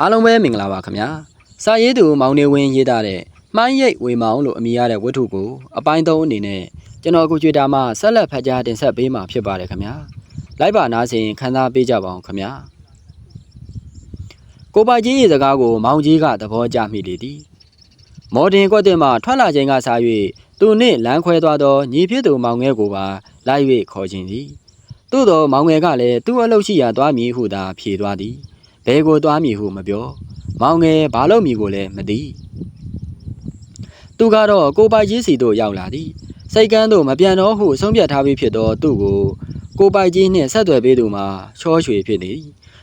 အားလုံးပဲမင်္ဂလာပါခင်ဗျာစာရေးသူမောင်နေဝင်းရေးသားတဲ့မှိုင်းရိပ်ဝေမောင်လို့အမည်ရတဲ့ဝတ္ထုကိုအပိုင်းသုံးအနေနဲ့ကျွန်တော်ကိုကြွေတာမှဆက်လက်ဖတ်ကြားတင်ဆက်ပေးမှာဖြစ်ပါတယ်ခင်ဗျာလိုက်ပါနားဆင်ခန်းစားပေးကြပါအောင်ခင်ဗျာကိုပိုင်ကြီးရဲ့စကားကိုမောင်ကြီးကသဘောကျမိလေသည်မော်ဒင်ကွက်တင်မှထွက်လာခြင်းကစား၍သူနှင့်လမ်းခွဲသွားသောညီဖြစ်သူမောင်ငယ်ကိုပါလိုက်၍ခေါ်ခြင်းသည်သို့သောမောင်ငယ်ကလည်းသူ့အလုပ်ရှိရာသွားမည်ဟုသာဖြေသွားသည် ဘဲကိုသွားမည်ဟုမပြောမောင်ငယ်ဘာလို့မည်ကိုလည်းမသိသူကတော့ကိုပိုင်ကြီးစီတို့ရောက်လာသည်စိတ်ကန်းတို့မပြန်တော့ဟုဆုံးဖြတ်ထားပြီးဖြစ်သောသူ့ကိုကိုပိုင်ကြီးနှင့်ဆက်သွယ်ပေးသူမှာချောရွှေဖြစ်သည်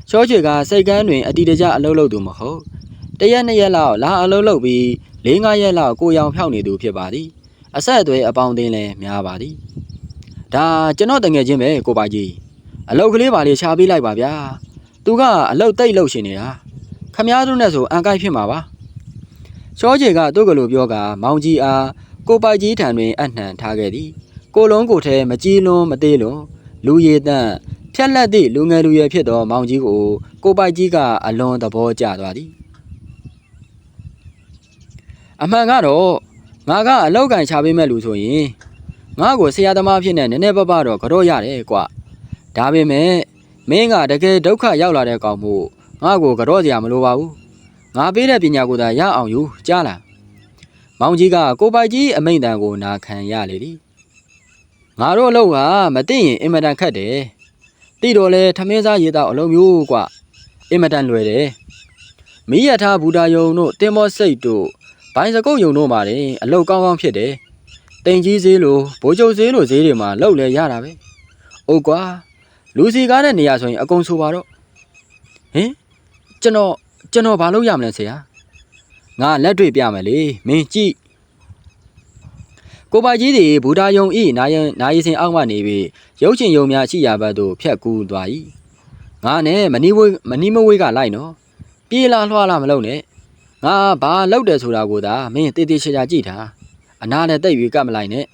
ချောရွှေကစိတ်ကန်းတွင်အတီတကျအလုပ်လုပ်သူမဟုတ်တရက်နှစ်ရက်လောက်လာအလုပ်လုပ်ပြီး၄၅ရက်လောက်ကိုရောင်ဖြောက်နေသူဖြစ်ပါသည်အဆက်အသွယ်အပေါင်းအသင်းလည်းများပါသည်ဒါကျွန်တော်တငယ်ချင်းပဲကိုပိုင်ကြီးအလုပ်ကလေးပါလေးရှားပေးလိုက်ပါဗျာ သူကအလုပ်တိတ်လုပ်ရှင်နေတာခမားတို့နဲ့ဆိုအန်ကိုက်ဖြစ်မှာပါချောချေကသူ့ကလေးပြောကမောင်ကြီးအားကိုပိုင်ကြီးထံတွင် အနှံထားခဲ့သည်ကိုလုံးကိုထဲမကြီးလွန်းမသေးလွန်းလူရည်တန့်ဖြက်လက်သည့်လူငယ်လူရွယ်ဖြစ်သောမောင်ကြီးကိုကိုပိုင်ကြီးကအလွန်သဘောကျသွားသည်အမှန်ကတော့ငါကအလောက်ကန်ချပေးမဲ့လူဆိုရင်ငါ့ကိုဆရာသမားဖြစ်နေနည်းနည်းပပတော့ကြော့ရတယ်ကွဒါပေမဲ့ မင်းကတကယ်ဒုက္ခရောက်လာတဲ့ကောင်မို့ငါ့ကိုကြော့စရာမလိုပါဘူးငါပေးတဲ့ပညာကိုသာရအောင်ယူကြားလားမောင်ကြီးကကိုပိုင်ကြီးအမိန့်တန်ကိုနာခံရလေသည်ငါတို့အလုပ်ကမသိရင်အင်မတန်ခက်တယ်တိတော့လဲထမင်းစားရေတောက်အလုံးမျိုးကွအင်မတန်လွယ်တယ်မီးရထားဘူတာယုံတို့တင်မောစိတ်တို့ဘိုင်းစကုတ်ယုံတို့မှာတင်အလုတ်ကောင်းကောင်းဖြစ်တယ်။တင်ကြီးဈေးလိုဘိုးကျုပ်ဈေးလိုဈေးတွေမှာလောက်လဲရတာပဲ။ဟုတ်ကွာ လူစီကားတဲ့နေရာဆိုရင်အကုန်ဆိုပါတော့။ဟင်ကျွန်တော်ကျွန်တော်ဘာလုပ်ရမလဲဆရာ။ငါလက်တွေ့ပြမယ်လေမင်းကြည့်ကိုပါကြီးသည်ဘူတာယုံဤနာယနာယီစင်အောက်မှနေပြီးရုပ်ရှင်ယုံများရှိရာဘက်သို့ဖြတ်ကူးသွား၏ငါနဲ့မနီဝေးမနီမဝေးကလိုက်နော်ပြေးလာလွှားလာမလုပ်နဲ့ငါဘာလုပ်တယ်ဆိုတာကိုသာမင်းတေးသေးချာချာကြည့်တာအနာနဲ့တိတ်၍ကပ်မလိုက်နဲ့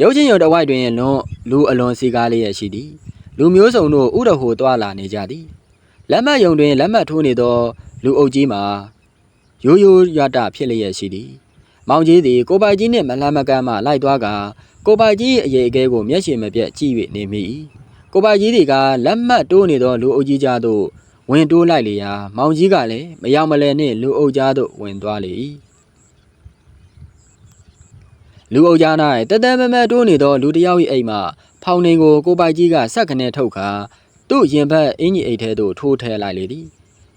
ရုပ်ချင်းရုံတဝိုက်တွင်လွန်လူအလွန်စီကားလေးရရှိသည် လူမျိုးစုံတို့ဥရဟိုသွားလာနေကြသည်လက်မှတ်ယုံတွင်လက်မှတ်ထိုးနေသောလူအုပ်ကြီးမှာရိုးရိုးရတဖြစ်လျက်ရှိသည်မောင်ကြီးသည်ကိုပိုင်ကြီးနှင့်မလှမ်းမကမ်းမှလိုက်သွားကကိုပိုင်ကြီးအရေးအကဲကိုမျက်ရှိမပြတ်ကြည့်၍နေမိ၏ကိုပိုင်ကြီးသည်ကလက်မှတ်တိုးနေသောလူအုပ်ကြီးကြားသို့ဝင်တိုးလိုက်လေရာမောင်ကြီးကလည်းမရောက်မလဲနှင့်လူအုပ်ကြားသို့ဝင်သွားလေ၏လူအုပ်ကြား၌တတဲမဲမဲတိုးနေသောလူတစ်ယောက်၏အိမ်မှ ဖောင်နှင်ကိုကိုပိုင်ကြီးကဆက်ကနေထုတ်ခါသူ့ရင်ဘတ်အင်းကြီးအိတ်ထဲသို့ထိုးထဲလိုက်လေသည်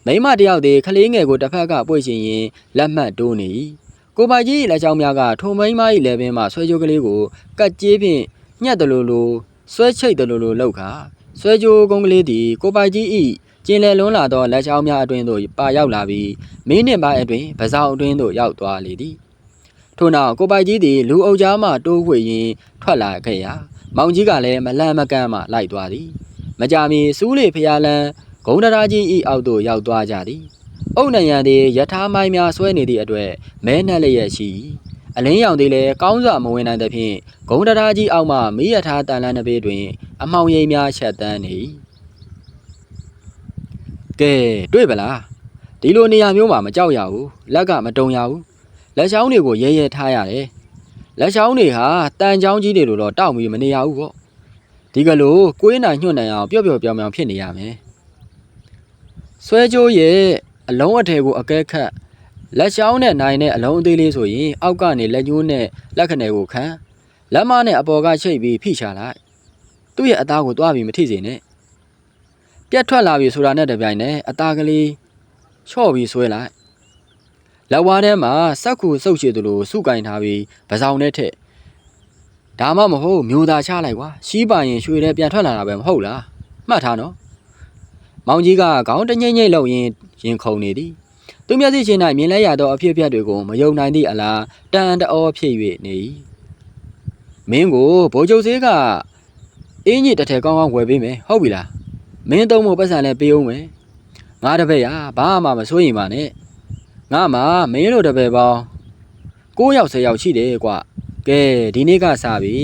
မိမတစ်ယောက်သည်ခလေးငယ်ကိုတစ်ဖက်ကပွေ့ရှင်ရင်လက်မှတ်တိုးနေ၏ကိုပိုင်ကြီးလက်ချောင်းများကထုံမိန်းမ၏လက်ပင်မှဆွဲကြိုးကလေးကိုကတ်ကြေးဖြင့်ညှက်တယ်လို့လို့ဆွဲချိတ်တယ်လို့လို့လောက်ခါဆွဲကြိုးကုန်းကလေးသည်ကိုပိုင်ကြီး၏ကျင်လည်လွန်းလာသောလက်ချောင်းများအတွင်သို့ပါရောက်လာပြီးမင်းနှင့်ပိုင်းအတွင်ပစောင်အတွင်သို့ရောက်သွားလေသည်ထို့နောက်ကိုပိုင်ကြီးသည်လူအုပ်ကြားမှတိုးဝှေ့ရင်းထွက်လာခဲ့ရာ မောင်ကြီးကလည်းမလန့်မကန့်မှလိုက်သွားသည်မကြမီစူးလေဖျားလန်းဂုံတရာကြီး၏အောက်သို့ရောက်သွားကြသည်အုတ်နရံသည်ယထာမိုင်းများဆွဲနေသည့်အတွက်မဲနှက်လျက်ရှိအလင်းရောင်သည်လည်းကောင်းစွာမဝင်နိုင်သဖြင့်ဂုံတရာကြီးအောက်မှမီးရထားတန်လန်းတစ်ပေတွင် အမောင်ရိပ်များချက်တန်းနေ၏ကဲတွေ့ပလားဒီလိုနေရာမျိုးမှာမကြောက်ရဘူးလက်ကမတုံရဘူးလက်ချောင်းတွေကိုရဲရဲထားရတယ် လက်ချောင်းတွေဟာတန်ချောင်းကြီးတွေလိုတော့တောက်ပြီးမနေရဘူးပေါ့ဒီကလိုကိုင်းနိုင်ညွှတ်နိုင်အောင်ပျော့ပျော့ပြောင်ပြောင်ဖြစ်နေရမယ်ဆွဲကြိုးရဲ့အလုံးအထည်ကိုအကဲခတ်လက်ချောင်းနဲ့နိုင်တဲ့အလုံးအသေးလေးဆိုရင်အောက်ကနေလက်ညှိုးနဲ့လက်ခဏယ်ကိုခံလက်မနဲ့အပေါ်ကချိတ်ပြီးဖိချလိုက်သူ့ရဲ့အသားကိုတွားပြီးမထိစေနဲ့ပြက်ထွက်လာပြီဆိုတာနဲ့တပြိုင်နက်အသားကလေးချော့ပြီးဆွဲလိုက် လက်ဝါးထဲမှာစက်ကူစုပ်ချေသလိုစုကင်ထားပြီးပစောင်နဲ့ထက်ဒါမှမဟုတ်မျိုးသားချလိုက်ကွာရှီးပါရင်ရွှေထဲပြန်ထွက်လာတာပဲမဟုတ်လားမှတ်ထားနော်မောင်ကြီးကခေါင်းတငိမ့်ငိမ့်လောက်ရင်ရင်ခုန်နေသည်သူမျက်စိချင်း၌မြင်လဲရသောအဖြစ်အပျက်တွေကိုမယုံနိုင်သည့်အလားတန်တအောဖြစ်၍နေ၏မင်းကိုဘိုးချုပ်စေးကအင်းကြီးတစ်ထည်ကောင်းကောင်းဝယ်ပေးမယ်ဟုတ်ပြီလားမင်းသုံးဖို့ပတ်စံလည်းပေးအောင်မယ်ငါတပည့်ရဘာမှမစိုးရင်ပါနဲ့ ငါမှမင်းတို့တပည့်ပေါင်း9ယောက်10ယောက်ရှိတယ်ကွကဲဒီနေ့ကစပြီ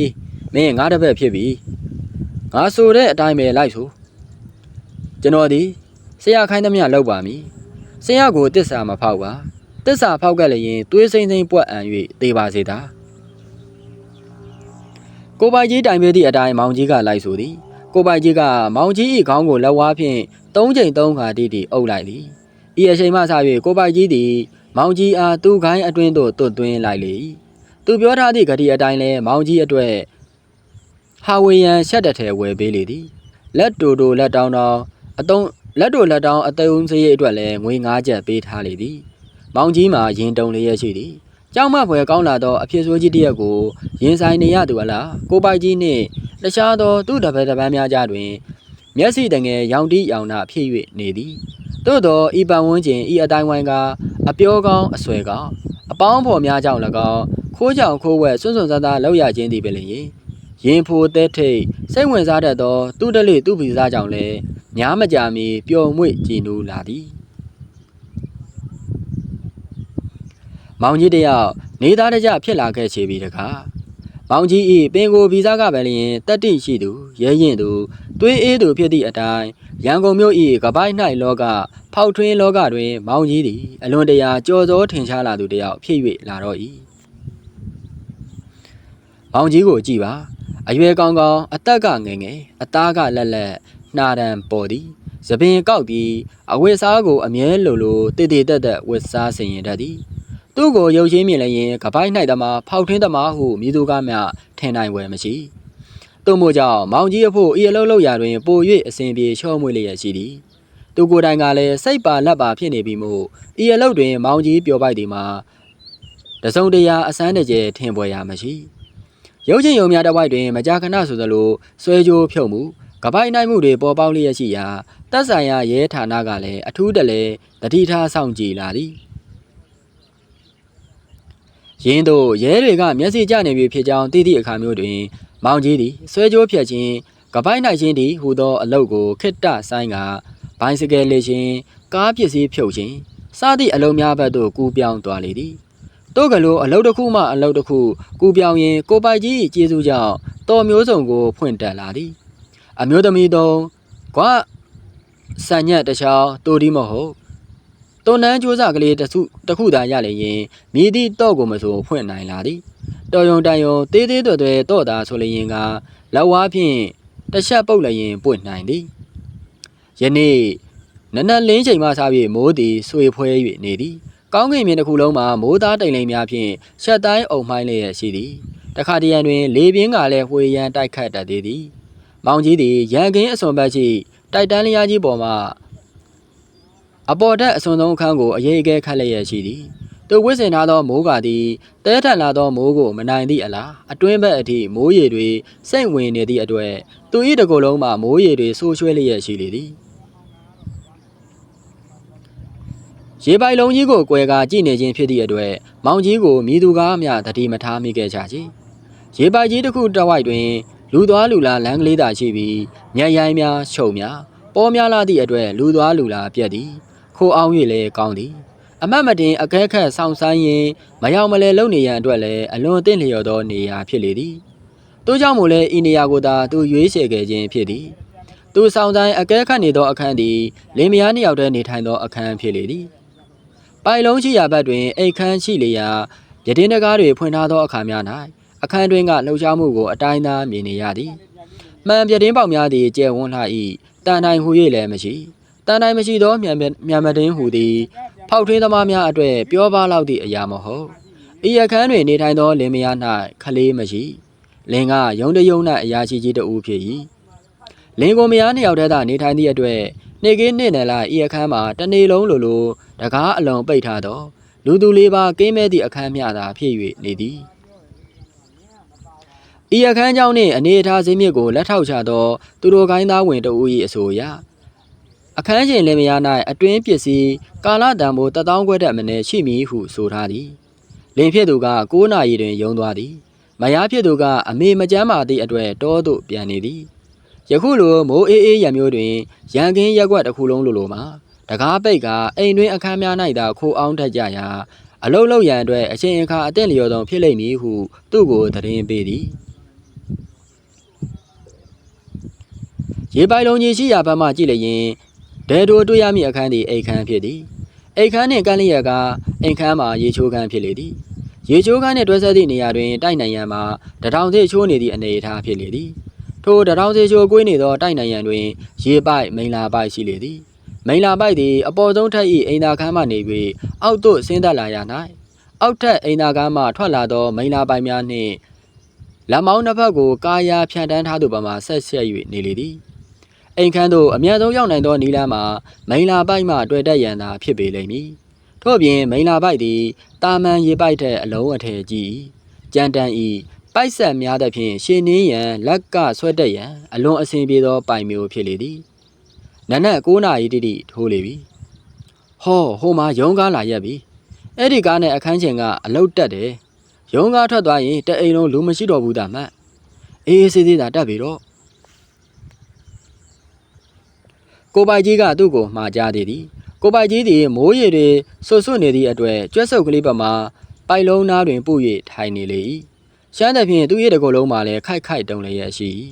မင်းငါတပည့်ဖြစ်ပြီငါဆိုတဲ့အတိုင်းပဲလိုက်ဆိုကျွန်တော်ဒီဆရာခိုင်းသမျှလောက်ပါမည်ဆင်းရကိုတစ္ဆာမဖောက်ပါတစ္ဆာဖောက်ကလည်းရင်သွေးစိမ့်စိမ့်ပွက်အံ၍တေပါစေသာကိုပိုင်ကြီးတိုင်ပြသည့်အတိုင်းမောင်ကြီးကလိုက်ဆိုသည်ကိုပိုင်ကြီးကမောင်ကြီး၏ခေါင်းကိုလက်ဝါးဖြင့်သုံးချိန်သုံးခါတိတိအုပ်လိုက်သည် ဤအချိန်မှစ၍ကိုပိုင်ကြီးသည် မောင်ကြီးအားသူ့ခိုင်းအတွင်းသို့တွတ်သွင်းလိုက်လေ၏သူပြောထားသည့်ဂတိအတိုင်းလဲမောင်ကြီးအတွက်ဟာဝေယံရှက်တထဲဝယ်ပေးလေသည်လက်တူတူလက်တောင်းတောင်းအတုံးလက်တို့လက်တောင်းအတုံးစရိတ်အတွက်လည်းငွေ9ကျပ်ပေးထားလေသည်မောင်ကြီးမှာရင်တုံလျက်ရှိသည်ကြောက်မဖွယ်ကောင်းလာသောအဖြစ်ဆိုးကြီးတစ်ရက်ကိုရင်ဆိုင်နေရသူအလားကိုပိုက်ကြီးနှင့်တခြားသောသူ့တပည့်တပန်းများကြားတွင် မျက်စိတငယ်ရောင်တိရောင်နာဖြစ်၍နေသည် သို့သောဤပန်ဝန်းကျင်ဤအတိုင်းဝိုင်းကအပြောကောင်းအဆွဲကောင်းအပေါင်းဖော်များကြောင့်၎င်းခိုးကြောင်ခိုးဝဲစွန့်စွန့်စားစားလောက်ရခြင်းသည်ပဲလျင်ရင်ဖိုသဲထိတ်စိတ်ဝင်စားတတ်သောသူတလေသူ့ဗီဇကြောင့်လည်းများမကြာမီပျော်မွေ့ကြည်နူးလာသည်မောင်ကြီးတယောက်နေသားတကြဖြစ်လာခဲ့ချေပြီတကားမောင်ကြီးဤပင်ကိုဗီဇကပဲလျင်တက်တိရှိသူရဲရင်သူသွေးအေးသူဖြစ်သည့်အတိုင်း ရန်ကုန်မြို့ဤကပိုင်း၌လောကဖောက်ထွင်းလောကတွင် မောင်ကြီးသည်အလွန်တရာကြော်စောထင်ရှားလာသူတယောက်ဖြစ်၍လာတော့၏မောင်ကြီးကိုကြည်ပါအရွယ်ကောင်းကောင်းအသက်ကငယ်ငယ်အသားကလက်လက်နှာတံပေါ်သည်သပင်ကောက်ပြီးအဝတ်စားကိုအမြဲလိုလိုတည်တည်တက်တက်ဝတ်စားဆင်ရင်တတ်သည်သူ့ကိုရုပ်ချင်းမြင်လည်းရင်ကပိုင်း၌သမားဖောက်ထွင်းသမားဟုမြည်သူကမျှထင်နိုင်ွယ်မရှိ သူ့မို့ကြောင့်မောင်ကြီးအဖို့ဤအလုံးလုံးရာတွင်ပို၍အစဉ်ပြေချော့မွေ့လျက်ရှိသည်သူကိုယ်တိုင်ကလည်းစိတ်ပါလက်ပါဖြစ်နေပြီမို့ဤအလုပ်တွင် မောင်ကြီးပျော်ပိုက်သည်မှာတစုံတရာအစမ်းတကျထင်ပွဲရမရှိရုပ်ချင်းယုံများတစ်ဝိုက်တွင်မကြာခဏဆိုသလိုဆွဲကြိုးဖြုတ်မှုကပိုက်နိုင်မှုတွေပေါ်ပေါက်လျက်ရှိရာတပ်ဆိုင်ရာရဲဌာနကလည်းအထူးတလဲတတိထားဆောင်ကြည်လာသည်ရင်းတို့ရဲတွေကမျက်စိကျနေပြီဖြစ်ကြောင်းသိသည့်အခါမျိုးတွင် မောင်ကြီးသည်ဆွဲကြိုးဖြတ်ခြင်းကပိုက်နိုင်ခြင်းသည်ဟူသောအလုပ်ကိုခိတ္တဆိုင်ကဘိုင်စကယ်လေခြင်းကားပစ္စည်းဖြုတ်ခြင်းစသည့်အလုပ်များဘက်သို့ကူးပြောင်းသွားလေသည်တို့ကလေးအလုပ်တစ်ခုမှအလုပ်တစ်ခုကူပြောင်းရင်ကိုပိုက်ကြီးကျေးဇူးကြောင့်တော်မျိုးစုံကိုဖွင့်တက်လာသည် အမျိုးသမီးသုံးကွာစံညက်တစ်ချောင်းတိုဒီမဟုတ်တုံနန်းကြိုးစားကလေးတစ်စုတစ်ခုသာရလေရင်မြည်သည့်တော့ကိုမဆိုဖွင့်နိုင်လာသည် တော်ယုံတန်ယုံသေးသေးတွေ့တွေ့တော့တာဆိုလျင်ကလက်ဝါးဖြင့်တစ်ချက်ပုတ်လည်းရင်ပွင့်နိုင်သည်ယနေ့နနက်လင်းချိန်မှစားပြီးမိုးသည်ဆွေဖွဲ၍နေသည်ကောင်းကင်မြင်တစ်ခုလုံးမှာမိုးသားတိမ်လိမ်များဖြင့်ရှက်တိုင်းအုံမှိုင်းလျက်ရှိသည်တခါတရံတွင် လေပြင်းကလည်းဝှေရန်တိုက်ခတ်တတ်သေးသည်မောင်ကြီးသည်ရန်ကင်းအစွန်ဘက်ရှိတိုက်တန်းလျားကြီးပေါ်မှအပေါ်တက်အစွန်ဆုံးအခန်းကိုအရေးအကဲခတ်လျက်ရှိသည် သူဝစ်စင်ထားသောမိုးကသည်တဲထန်လာသောမိုးကိုမနိုင်သည့်အလားအတွင်းဘက်အထိမိုးရေတွေစိတ်ဝင်နေသည့်အတွက်သူ၏တကိုယ်လုံးမှာမိုးရေတွေဆိုးရွှဲလျက်ရှိလေသည်ရေပိုင်လုံးကြီးကိုကွယ်ကာကြည့်နေခြင်းဖြစ်သည့်အတွက်မောင်ကြီးကိုမိသူကားမျှတတိမထားမိခဲ့ကြကြီးရေပိုင်ကြီးတစ်ခုတစ်ဝိုက်တွင် လူသွားလူလာလမ်းကလေးသာရှိပြီးညံရိုင်းများချုပ်များပေါ်များလာသည့်အတွက်လူသွားလူလာပြက်သည်ခိုးအောင်၍လည်းကောင်းသည် အမတ်မတင်အကဲခတ်ဆောင်ဆိုင်ရင်မရောက်မလဲလုံနေရန်အတွက်လည်းအလွန်အသင့်လျော်သောနေရာဖြစ်လေသည်တို့ကြောင့်မို့လဲဤနေရာကိုသာသူရွေးချယ်ခဲ့ခြင်းဖြစ်သည်သူဆောင်ဆိုင်အကဲခတ်နေသောအခန်းသည်လင်းမယားနှစ်ယောက်တည်းနေထိုင်သောအခန်းဖြစ်လေသည်ပိုင်လုံးရှိရာဘက်တွင်အိတ်ခမ်းရှိလျာရတင်းတကားတွေဖွင့်ထားသောအခါများ၌အခန်းတွင်ကလှုပ်ရှားမှုကိုအတိုင်းသားမြင်နေရသည်မှန်ပြတင်းပေါက်များသည်ကျဲဝန်းလှ၏တန်တိုင်းဟူ၍လည်းမရှိတန်တိုင်းမရှိသောမြန်မြန်မတင်းဟူသည် ဖောက်ထွင်းသမားများအတွေ့ပြောပါလောက်သည့်အရာမဟုတ်ဤအခန်းတွင်နေထိုင်သောလင်မယား၌ခလေးမရှိလင်ကယုံတယုံ၌အရာရှိကြီးတဦးဖြစ်၏လင်ကိုမယားနှစ်ယောက်တည်းသာနေထိုင်သည့်အတွက်နေကင်းနေနယ်လာဤအခန်းမှာတနေ့လုံးလိုလိုတကားအလုံးပိတ်ထားသောလူသူလေးပါကင်းမဲ့သည့်အခန်းမျှသာဖြစ်၍နေသည်ဤအခန်းကြောင့်နှင့်အနေအထားစင်းမြစ်ကိုလက်ထောက်ချသောသူတို့ကိုင်းသားဝင်တဦး၏အဆိုအရ အခန်းရှင်လင်မယား၌အတွင်းပစ္စည်းကာလတန်ဖိုးတထောင်ခွဲတက်မနေရှိမည်ဟုဆိုထားသည်လင်ဖြစ်သူက9နာရီတွင်ယုံသွားသည်မယားဖြစ်သူကအမေမကျမ်းမာသည့်အတွက်တောသို့ပြန်နေသည်ယခုလိုမိုးအေးအေးရံမျိုးတွင်ရန်ကင်းရက်ွက်တစ်ခုလုံးလိုလိုမှာတကားပိတ်ကအိမ်တွင်အခန်းများ၌သာခိုးအောင်ထက်ကြရာအလုတ်လောက်ရန်အတွက်အချိန်အခါအသင့်လျော်သောဖြစ်လိမ့်မည်ဟုသူ့ကိုသတင်းပေးသည်ရေပိုင်လုံးကြီးရှိရာဘက်မှကြည့်လျင် ဒဲတိုတွေ့ရမည့်အခန်းသည်အိတ်ခန်းဖြစ်သည်အိမ်ခန်းနှင့်ကန့်လျက်ကအိမ်ခန်းမှာရေချိုးခန်းဖြစ်လေသည်ရေချိုးခန်းနှင့်တွဲဆက်သည့်နေရာတွင်တိုက်နိုင်ရန်မှာတထောင်သေးချိုးနေသည့်အနေအထားဖြစ်လေသည်ထိုတထောင်သေးချိုးကွေးနေသောတိုက်နိုင်ရန်တွင်ရေပိုက်မိန်လာပိုက်ရှိလေသည်မိန်လာပိုက်သည်အပေါ်ဆုံးထက်၏အိမ်သာခန်းမှနေ၍အောက်သို့ဆင်းသက်လာရ၌အောက်ထက်အိမ်သာခန်းမှထွက်လာသောမိန်လာပိုက်များနှင့်လက်မောင်းနှစ်ဖက်ကိုကာယာဖြန့်တန်းထားသူပမာဆက်ဆက်၍နေလေသည် အိမ်ခန်းသို့အမြန်ဆုံးရောက်နိုင်သောနီလန်းမှာမိန်လာပိုက်မှတွေ့တက်ရန်သာဖြစ်ပေလိမ့်မည်ထို့ပြင်မိန်လာပိုက်သည်တာမန်ရေပိုက်တဲ့အလုံးအထည်ကြီးကြမ်းတမ်းဤပိုက်ဆက်များသဖြင့်ရှင်နှင်းရန်လက်ကဆွဲတက်ရန်အလွန်အဆင်ပြေသောပိုင်မျိုးဖြစ်လေသည်နနက်9နာရီတိတိထိုးလေပြီဟောဟိုမှာရုံးကားလာရက်ပြီအဲ့ဒီကားနဲ့အခန်းချိန်ကအလုတ်တက်တယ်ရုံးကားထွက်သွားရင်တအိမ်လုံးလူမရှိတော့ဘူးတာမှတ်အေးအေးဆေးဆေးသာတက်ပြီတော့ ကိုပိုက်ကြီးကသူ့ကိုမှားကြသေးသည်ကိုပိုက်ကြီးသည်မိုးရေတွေဆွတ်ဆွတ်နေသည့်အတွက်ကျွတ်ဆုပ်ကလေးပမာပိုက်လုံးသားတွင်ပု၍ထိုင်နေလေ၏ရှမ်းသဖြင့်သူ့ရဲ့တကုတ်လုံးမှာလည်းခိုက်ခိုက်တုံလည်းရရှိ၏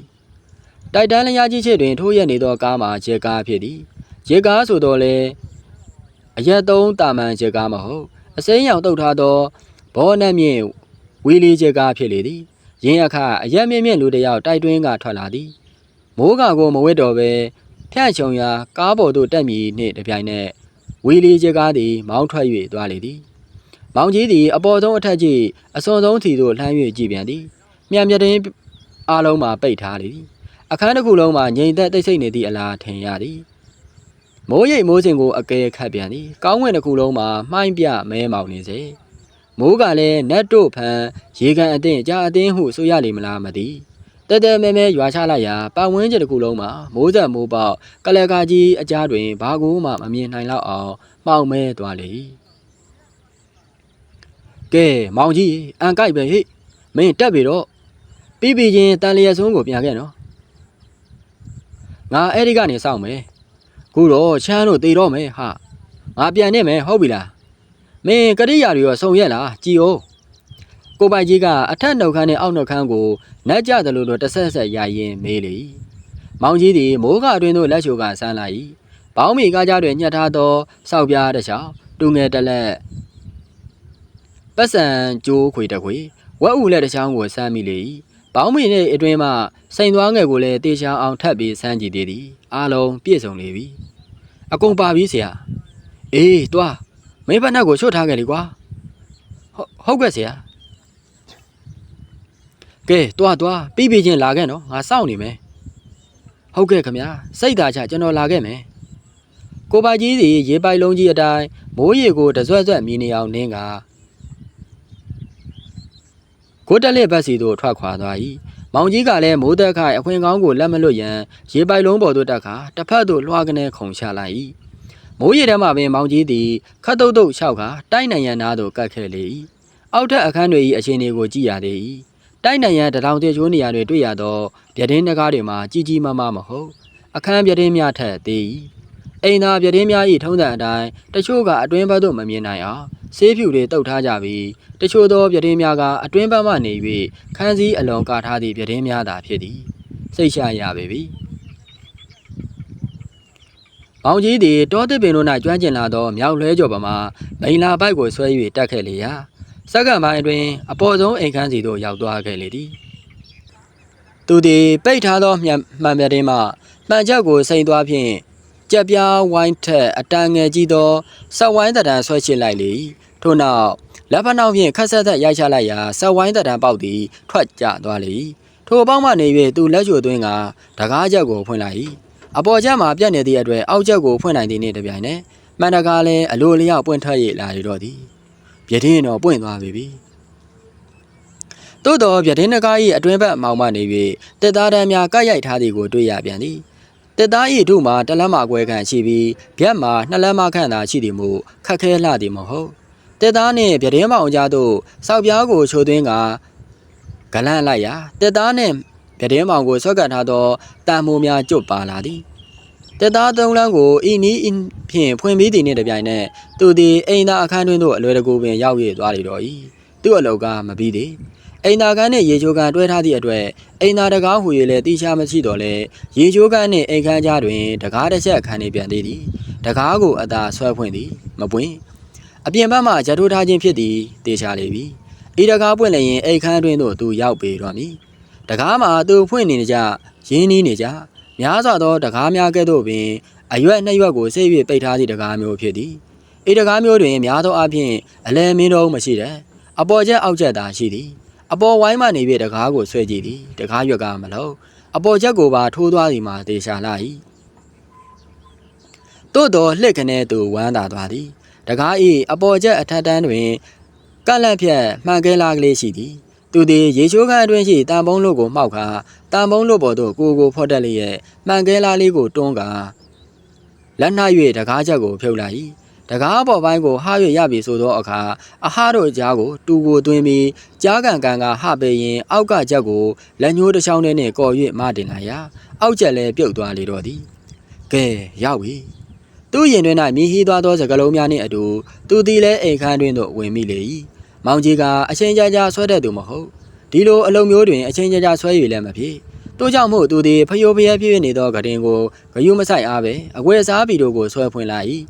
တိုက်တန်းလျားကြီးချစ်တွင်ထိုးရက်နေသောကားမှာခြေကားဖြစ်သည်ခြေကားဆိုတော့လေအရက်သုံးတာမန်ခြေကားမဟုတ်အစိမ်းရောင်တုတ်ထားသောဘောနက်မြင့်ဝီလီချေကားဖြစ်လေသည်ရင်းအခါအရက်မြင့်မြင့်လူတစ်ယောက်တိုက်တွင်းကထွက်လာသည်မိုးကကိုမဝစ်တော့ပဲ ဖြန့်ချုံရာကားပေါ်သို့တက်မြည်နှင့်တပြိုင်နက်ဝီလီချေကားသည်မောင်းထွက်၍သွားလေသည်မောင်ကြီးသည်အပေါ်ဆုံးအထက်ကြီးအစွန်ဆုံးထီသို့လှမ်း၍ကြည့်ပြန်သည်မြန်မြတင်းအားလုံးမှာပိတ်ထားလေသည်အခန်းတစ်ခုလုံးမှာငြိမ်သက်တိတ်ဆိတ်နေသည့်အလားထင်ရသည်မိုးရိပ်မိုးစင်ကိုအကဲခတ်ပြန်သည်ကောင်းဝင်တစ်ခုလုံးမှာမှိုင်းပြမဲမောင်နေစေမိုးကလည်းနတ်တို့ဖန်ရေကန်အသင့်ကြာအသင်းဟုဆိုရလိမ့်မလားမသိ တဲတဲမဲမဲရွာချလိုက်ရာပတ်ဝန်းကျင်တစ်ခုလုံးမှာမိုးသက်မိုးပေါက်ကလကာကြီးအကြားတွင်ဘာကိုမှမမြင်နိုင်တော့အောင်မှောင်မဲသွားလေကဲမောင်ကြီးအန်ကိုက်ပဲဟိမင်းတက်ပြီတော့ပြီးပြီးချင်းတန်လျက်ဆုံးကိုပြန်ခဲ့နော်ငါအဲ့ဒီကနေစောင့်မယ်ခုတော့ချမ်းလို့တေတော့မယ်ဟာငါပြန်နေမယ်ဟုတ်ပြီလားမင်းကရိယာတွေရောစုံရက်လားကြည်အောင် ကိုပိုင်ကြီးကအထက်နှုတ်ခမ်းနဲ့အောက်နှုတ်ခမ်းကိုနတ်ကြသလိုလိုတစ်ဆက်ဆက်ရရင်မေးလေမောင်ကြီးသည်မိုးကအတွင်းသို့လက်ချိုကဆန်းလိုက်ဘောင်းမီကားကြားတွင်ညှက်ထားသောစောက်ပြားတစ်ချောင်းတူငယ်တစ်လက်ပတ်စံကြိုးခွေတစ်ခွေဝက်ဥလက်တစ်ချောင်းကိုဆမ်းမိလေဘောင်းမီနှင့်အတွင်းမှစိန်သွားငယ်ကိုလည်းတေချာအောင်ထပ်ပြီးဆမ်းကြည့်သေးသည်အားလုံးပြည့်စုံလေပြီအကုန်ပါပြီဆရာအေးတွားမင်းဘက်နှက်ကိုချွတ်ထားခဲ့လေကွာဟုတ်ဟုတ်ကဲ့ဆရာ ကဲတွားတွားပြီးပြီးချင်းလာခဲ့နော်ငါစောင့်နေမယ်ဟုတ်ကဲ့ခမညာစိတ်သာချကျွန်တော်လာခဲ့မယ်ကိုပါကြီးစီရေပိုက်လုံးကြီးအတိုင်းမိုးရေကိုတဆွဲဆွဲမြည်နေအောင်နင်းကကိုတက်လက်ဘက်စီသို့ထွက်ခွာသွား၏မောင်ကြီးကလည်းမိုးသက်ခိုင်အခွင့်ကောင်းကိုလက်မလွတ်ရန်ရေပိုက်လုံးပေါ်သို့တက်ခါတစ်ဖက်သို့လွှာကနေခုန်ချလိုက်၏မိုးရေထဲမှပင်မောင်ကြီးသည်ခတ်တုတ်တုတ်လျှောက်ခါတိုက်နိုင်ရန်နာသို့ကတ်ခဲ့လေ၏အောက်ထက်အခန်းတွေ၏အခြေအနေကိုကြည့်ရသေး၏ တိုက်နိုင်ရန်တထောင်တချိုးနေရာတွင်တွေ့ရသောဗျဒင်းတကားတွေမှာကြီးကြီးမားမားမဟုတ်အခန်းဗျဒင်းများထက်သေး၏အိမ်သာဗျဒင်းများ၏ထုံးစံအတိုင်းတချို့ကအတွင်းဘက်သို့မမြင်နိုင်အောင်ဆေးဖြူတွေတုပ်ထားကြပြီးတချို့သောဗျဒင်းများကအတွင်းဘက်မှနေ၍ခန်းစည်းအလွန်ကာထားသည့်ဗျဒင်းများသာဖြစ်သည်စိတ်ချရပေပြီ။မောင်ကြီးသည်တောတစ်ပင်တို့၌ကျွမ်းကျင်လာသောမြောက်လွှဲကြော်ပမာမိန်လာပိုက်ကိုဆွဲ၍တက်ခဲ့လေရာ စက္ကန့်ပိုင်းအတွင်းအပေါ်ဆုံးအိမ်ခန်းစီသို့ရောက်သွားခဲ့လေသည်။သူသည်ပိတ်ထားသောမှန်မှန်ပြတင်းမှမှန်ချက်ကိုစိန်သွားဖြင့်ကြက်ပြားဝိုင်းထက်အတန်ငယ်ကြီးသောဆက်ဝိုင်းတံတန်ဆွဲချစ်လိုက်လေ။ထို့နောက်လက်ဖက်နှောက်ဖြင့်ခက်ဆက်သက်ရိုက်ချလိုက်ရာဆက်ဝိုင်းတံတန်ပေါက်သည်ထွက်ကျသွားလေ။ထိုပေါက်မှနေ၍သူလက်ချိုသွင်းကတကားချက်ကိုဖွင့်လိုက်၏။အပေါ်ချက်မှာပြတ်နေသည့်အတွက်အောက်ချက်ကိုဖွင့်နိုင်သည်နှင့်တပြိုင်နက်မှန်တကားလည်းအလိုလျောက်ပွင့်ထွက်ရလာရတော့သည် ပြတင်းတော့ပွင့်သွားပြီပြီသို့တော့ပြတင်းနကား၏အတွင်းဘက်အမောင်မှနေ၍တက်သားတန်းများကပ်ရိုက်ထားသည်ကိုတွေ့ရပြန်သည်တက်သား၏တို့မှာတစ်လက်မကွဲခန့်ရှိပြီးဗျက်မှာနှစ်လက်မခန့်သာရှိသည်မို့ခက်ခဲလှသည်မဟုတ်တက်သားနှင့်ပြတင်းမောင်ကြားသို့စောက်ပြားကိုချိုသွင်းကဂလန့်လိုက်ရာတက်သားနှင့်ပြတင်းမောင်ကိုဆွက်ကတ်ထားသောတန်မိုးများကျွတ်ပါလာသည် တက်သားသုံးလမ်းကိုဤနီးဤဖြင့်ဖွင့်ပြီးသည်နှင့်တပြိုင်နက်သူသည်အိမ်သာအခန်းတွင်သို့အလွယ်တကူပင်ရောက်ရသွားလေတော့၏သူ့အလောက်ကမပြီးသေးအိမ်သာကန်းနှင့်ရေချိုးကန်တွဲထားသည့်အတွက်အိမ်သာတကားဟူ၍လည်းတိချာမရှိတော့လဲရေချိုးကန်နှင့်အိမ်ခန်းကြားတွင်တကားတစ်ချက်ခန်းနေပြန်သေးသည်တကားကိုအသာဆွဲဖွင့်သည်မပွင့်အပြင်ဘက်မှဂျတ်ထိုးထားခြင်းဖြစ်သည်တေချာလေပြီဤတကားပွင့်လျင်အိတ်ခမ်းအတွင်းသို့သူရောက်ပေတော့မည်တကားမှာသူဖွင့်နေကြရင်းနှီးနေကြ များစွာသောတကားများကဲ့သို့ပင်အရွက်နှစ်ရွက်ကိုစိတ်၍ပိတ်ထားသည့်တကားမျိုးဖြစ်သည်ဤတကားမျိုးတွင်များသောအားဖြင့်အလဲမင်းတော်မရှိတဲ့အပေါ်ချက်အောက်ချက်သာရှိသည်အပေါ်ဝိုင်းမှနေပြီးတကားကိုဆွဲကြည့်သည်တကားရွက်ကမလို့အပေါ်ချက်ကိုပါထိုးသွားသည်မှာတေချာလာ၏သို့တော်လှစ်ခနဲ့သူဝမ်းသာသွားသည်တကား၏အပေါ်ချက်အထက်တန်းတွင်ကန့်လန့်ဖြတ်မှန်ကဲလာကလေးရှိသည် သူသည်ရေချိုးခန်းအတွင်းရှိတန်ပုံးလို့ကိုမှောက်ခါတန်ပုံးလို့ပေါ်သို့ကိုကိုဖော့တက်လျက်မှန်ကဲလာလေးကိုတွန်းကာလက်နှ၍တကားချက်ကိုဖြုတ်လိုက်၏တကားပေါ်ပိုင်းကိုဟာ၍ရပြီဆိုသောအခါအဟားတို့ကြားကိုတူကိုသွင်းပြီးကြားကန်ကန်ကဟပေရင်အောက်ကချက်ကိုလက်ညှိုးတစ်ချောင်းနဲ့နှင့်ကော်၍မတင်လာရာအောက်ချက်လည်းပြုတ်သွားလေတော့သည်ကဲရောက်ပြီသူ့ရင်တွင်၌မြည်ဟီးသွားသောစကလုံးများနှင့်အတူသူသည်လည်းအိမ်ခန်းတွင်သို့ဝင်မိလေ၏ မောင်ကြီးကအချင်းကြကြဆွဲတတ်သူမဟုတ်ဒီလိုအလုံးမျိုးတွင်အချင်းကြကြဆွဲ၍လည်းမဖြစ်တို့ကြောင့်မို့သူသည်ဖျိုးဖျဲပြည့်နေသောကတင်ကိုဂယုမဆိုင်အားပဲအကွယ်စားပြီးတို့ကိုဆွဲဖွင့်လာ၏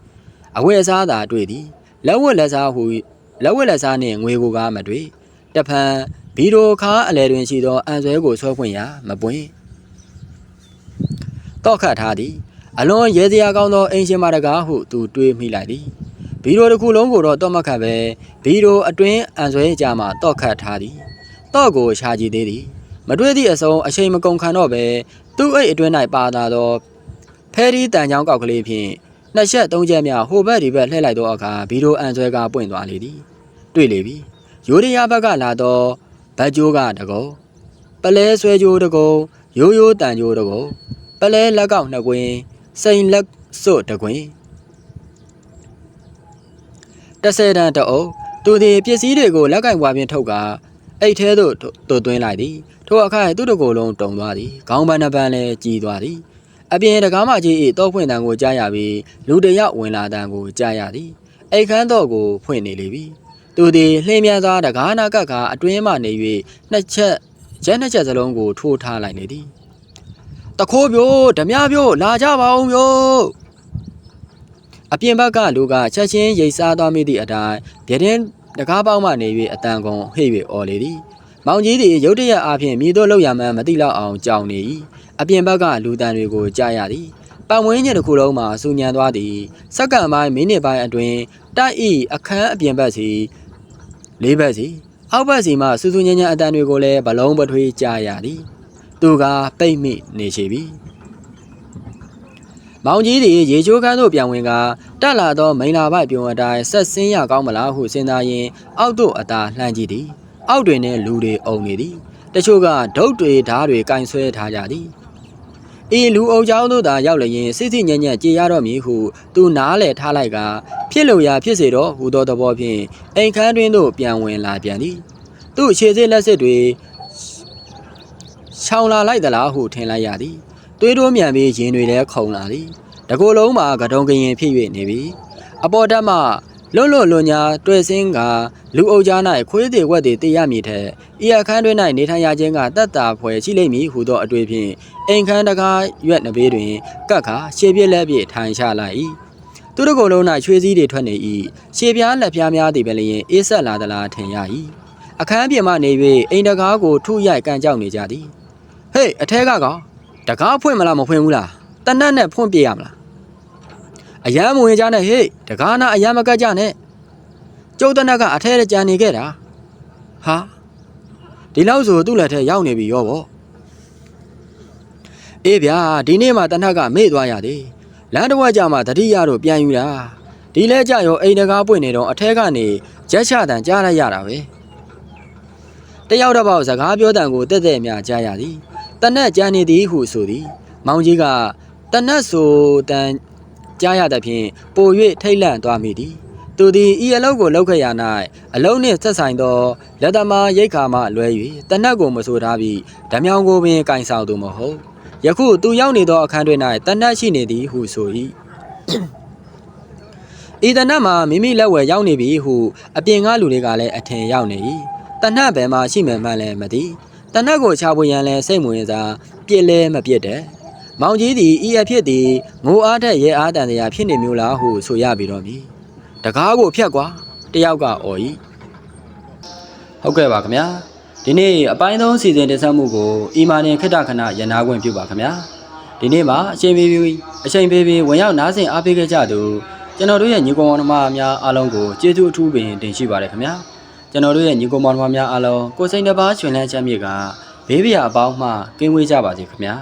အကွယ်စားသာတွေ့သည်လက်ဝတ်လက်စားဟုလက်ဝတ်လက်စားနှင့်ငွေကိုကားမတွေ့တဖန်ဘီရိုခါအလဲတွင်ရှိသောအန်ဆွဲကိုဆွဲဖွင့်ရာမပွင့်တော့ခတ်ထားသည်အလွန်ရဲစရာကောင်းသောအင်ရှင်မတကားဟုသူတွေးမိလိုက်သည် ဘီရိုတစ်ခုလုံးကိုတော့တော့မခတ်ပဲဘီရိုအတွင်းအန်ဆွဲကြမှာတော့ခတ်ထားသည်တော့ကိုရှာကြည့်သေးသည်မတွေ့သည့်အစုံအချိန်မကုန်ခံတော့ပဲသူ့အိတ်အတွင်း၌ပါလာသောဖဲရီတန်ချောင်းကောက်ကလေးဖြင့်နှစ်ချက်သုံးချက်များဟိုဘက်ဒီဘက်လှည့်လိုက်သောအခါဘီရိုအန်ဆွဲကပွင့်သွားလေသည်တွေ့လေပြီရိုးရရဘက်ကလာသောဗတ်ကြိုးကတကောပလဲဆွဲကြိုးတကောရိုးရိုးတန်ကြိုးတကောပလဲလက်ကောက်နှစ်ကွင်းစိန်လက်စွတ်တကွင်း တစ်ဆယ်တန်တအုပ်သူသည်ပစ္စည်းတွေကိုလက်ကင်ပွားဖြင့်ထုတ်ကာအိတ်ထဲသို့သို့သွင်းလိုက်သည်ထိုအခါသူ့တကိုယ်လုံးတုံသွားသည်ခေါင်းပန်းနှစ်ပန်းလည်းကြီးသွားသည်အပြင်တကားမကြီး၏တောဖွင့်တန်ကိုကြားရပြီးလူတစ်ယောက်ဝင်လာတန်ကိုကြားရသည်အိတ်ခမ်းတော့ကိုဖွင့်နေလေပြီသူသည်လှင်းမြန်စွာတကားနာကပ်ကအတွင်းမှနေ၍နှစ်ချက်ရက်နှစ်ချက်စလုံးကိုထိုးထားလိုက်နေသည်တခိုးပြိုဓမြပြိုလာကြပါဦးမျိုး အပြင်ဘက်ကလူကချက်ချင်းရိတ်စားသွားမိသည့်အတိုင်းပြတဲ့တကားပေါက်မှနေ၍အတန်ကုန်ဟိ၍អော်လေသည်မောင်ကြီးသည်ရုတ်တရက်အားဖြင့်မြည်တို့လောက်ရမှန်းမသိလောက်အောင်ကြောင်နေ၏အပြင်ဘက်ကလူတန်တွေကိုကြားရသည်ပတ်ဝန်းကျင်တစ်ခုလုံးမှာစူညံသွားသည်စက္ကန့်ပိုင်းမိနစ်ပိုင်းအတွင်းတိုက်ဤအခန်းအပြင်ဘက်စီလေးဘက်စီအောက်ဘက်စီမှစူးစူးညံ့ညံ့အတန်တွေကိုလည်းဘလုံးပထွေးကြားရသည်သူကပိတ်မိနေရှိပြီ မောင်ကြီးသည်ရေချိုးခန်းသို့ပြန်ဝင်ကတက်လာသောမိန်လာပိုက်ပြုံအတိုင်းဆက်ဆင်းရကောင်းမလားဟုစဉ်းစားရင်းအောက်သို့အသာလှမ်းကြည့်သည်အောက်တွင်လည်းလူတွေအုံနေသည်တချို့ကဒုတ်တွေဓားတွေကင်ဆွဲထားကြသည်အင်းလူအုပ်ချောင်းတို့သာရောက်လျင်စိတ်စိညံ့ညံ့ကြေရတော့မည်ဟုသူနားလေထားလိုက်ကဖြစ်လို့ရာဖြစ်စေတော့ဟူသောသဘောဖြင့်အိမ်ခန်းတွင်သို့ပြန်ဝင်လာပြန်သည်သူ့ခြေစစ်လက်စစ်တွေချောင်လာလိုက်သလားဟုထင်လိုက်ရသည် သွေးတိုးမြန်ပြီးရင်တွေလည်းခုန်လာသည်တကိုယ်လုံးမှာကတုံကရင်ဖြစ်၍နေပြီအပေါ်တက်မှလွတ်လွတ်လွန်ညာတွေ့စင်းကလူအုပ်ကြား၌ခွေးသေးဝက်သေးတည်ရမည်ထက်ဤအခန်းတွင်၌နေထိုင်ရခြင်းကတတ်တာဖွယ်ရှိလိမ့်မည်ဟုသောအတွေ့ဖြင့်အိမ်ခန်းတကားရွက်နှဘေးတွင်ကတ်ခါရှေပြက်လက်ပြည့်ထိုင်ချလိုက်၏သူတို့ကိုယ်လုံး၌ချွေးစည်းတွေထွက်နေ၏ရှေပြားလက်ပြားများသည်ပဲလျင်အေးဆက်လာသလားထင်ရ၏အခန်းပြင်မှနေ၍အိမ်တကားကိုထုရိုက်ကန်ကြောက်နေကြသည်ဟေးအထဲကကောင် တကားဖွင့်မလားမဖွင့်ဘူးလားတနတ်နဲ့ဖွင့်ပြရမလားအယမ်းမဝင်ကြနဲ့ဟေ့တကားနာအယမ်းမကတ်ကြနဲ့ကျုပ်တနတ်ကအထဲကြံနေခဲ့တာဟာဒီလောက်ဆိုသူ့လက်ထဲရောက်နေပြီရောဗောအေးဗျာဒီနေ့မှတနတ်ကမေ့သွားရသေးလမ်းတစ်ဝက်ကြမှာတတိယတို့ပြန်ယူတာဒီလဲကြရောအိမ်တကားပွင့်နေတော့အထဲကနေရက်ချတန်ကြားလိုက်ရတာပဲတယောက်တစ်ပေါက်စကားပြောတန်ကိုတက်တက်များကြားရသည် တနတ်ကြံနေသည်ဟုဆိုသည်မောင်ကြီးကတနတ်ဆိုတန်ကြားရသဖြင့်ပို၍ထိတ်လန့်သွားမိသည်သူသည်ဤအလုပ်ကိုလုပ်ခဲ့ရ၌အလုံးနှင့်ဆက်ဆိုင်သောလက်သမားရိတ်ခါမှလွဲ၍တနတ်ကိုမဆိုထားပြီးဓမြောင်ကိုပင်ကင်ဆောင်သူမဟုတ်ယခုသူရောက်နေသောအခန်းတွင်၌တနတ်ရှိနေသည်ဟုဆို၏ဤတနတ်မှာမိမိလက်ဝယ်ရောက်နေပြီဟုအပြင်ကလူတွေကလည်းအထင်ရောက်နေ၏တနတ်ဘယ်မှာရှိမှန်းမှလည်းမသိ တနတ်ကိုချပွေရန်လည်းစိတ်ဝင်စားပြစ်လဲမပြစ်တဲ့မောင်ကြီးသည်ဤအဖြစ်သည်ငိုအားထက်ရဲအားတန်တရားဖြစ်နေမျိုးလားဟုဆိုရပြီတော့မည်တကားကိုဖြတ်ကွာတယောက်ကအော်ဤဟုတ်ကဲ့ပါခင်ဗျာဒီနေ့အပိုင်းသုံးစီစဉ်တင်ဆက်မှုကိုအီမာနင်ခိတ္တခဏရန်နာခွင့်ပြုပါခင်ဗျာဒီနေ့မှာအချိန်ပေးပြီးအချိန်ပေးပြီးဝင်ရောက်နားဆင်အားပေးခဲ့ကြသူကျွန်တော်တို့ရဲ့ညီကောင်မောင်နှမများအားလုံးကိုကျေးဇူးအထူးပင်တင်ရှိပါတယ်ခင်ဗျာ ကျွန်တော်တို့ရဲ့ညီကောင်မောင်နှမများအားလုံးကိုယ်စိတ်နှပါရှင်လန်းချမ်းမြေကဘေးပရာအပေါင်းမှကင်းဝေးကြပါစေခင်ဗျာ